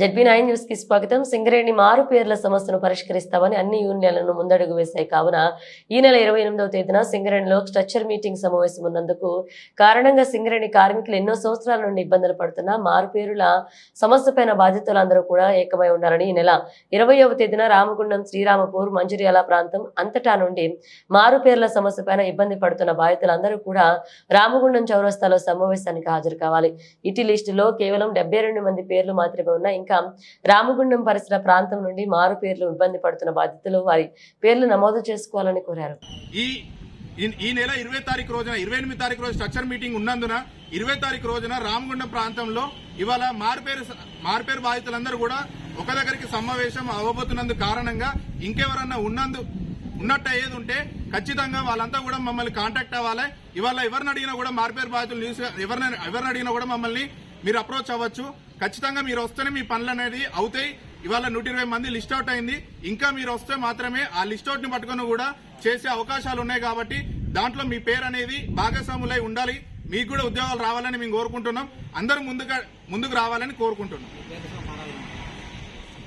ZB nine న్యూస్కి స్వాగతం. సింగరేణి మారు పేర్ల సమస్యను పరిష్కరిస్తామని అన్ని యూనియన్లను ముందడుగు వేశాయి. కావున ఈ నెల ఇరవై ఎనిమిదవ తేదీన సింగరేణిలో స్ట్రక్చర్ మీటింగ్ సమావేశం ఉన్నందుకు కారణంగా సింగరేణి కార్మికులు ఎన్నో సంవత్సరాల నుండి ఇబ్బందులు పడుతున్న మారు పేరుల సమస్యపైన బాధితులందరూ కూడా ఏకమై ఉండాలని ఈ నెల ఇరవయవ తేదీన రామగుండం శ్రీరామపూర్ మంజురియాల ప్రాంతం అంతటా నుండి మారు పేర్ల సమస్యపైన ఇబ్బంది పడుతున్న బాధితులందరూ కూడా రామగుండం చౌరస్తాలో సమావేశానికి హాజరు కావాలి. ఇటీ లిస్టులో కేవలం డెబ్బై రెండు మంది పేర్లు మాత్రమే ఉన్నాయి ఇంకా రామగుండం పరిసర ప్రాంతం నుండి మారు పేర్లు ఇబ్బంది పడుతున్న బాధితులు వారి పేర్లు నమోదు చేసుకోవాలని కోరారు. ఈ ఈ- నెల ఇరవై తారీఖు రోజున ఇరవై ఎనిమిది తారీఖు రోజు స్ట్రక్చర్ మీటింగ్ ఉన్నందున ఇరవై తారీఖు రోజున రామగుండం ప్రాంతంలో ఇవాళ మార్పేరు మార్పేరు బాధితులందరూ కూడా ఒక దగ్గరికి సమావేశం అవ్వబోతున్నందు కారణంగా ఇంకెవరన్నా ఉన్నందు ఉన్నట్టు అయ్యేది ఉంటే ఖచ్చితంగా వాళ్ళంతా కూడా మమ్మల్ని కాంటాక్ట్ అవ్వాలి. ఇవాళ ఎవరిని అడిగినా కూడా మార్పేరు బాధితులు న్యూస్ ఎవరిని ఎవరిని అడిగినా కూడా మమ్మల్ని మీరు అప్రోచ్ అవ్వచ్చు. ఖచ్చితంగా మీరు వస్తేనే మీ పనులు అనేది అవుతాయి. ఇవాళ నూట ఇరవై మంది లిస్ట్ అవుట్ అయింది. ఇంకా మీరు వస్తే మాత్రమే ఆ లిస్ట్ అవుట్ని పట్టుకుని కూడా చేసే అవకాశాలు ఉన్నాయి కాబట్టి దాంట్లో మీ పేరు అనేది భాగస్వాములై ఉండాలి. మీకు కూడా ఉద్యోగాలు రావాలని మేము కోరుకుంటున్నాం. అందరూ ముందుగా ముందుకు రావాలని కోరుకుంటున్నాం.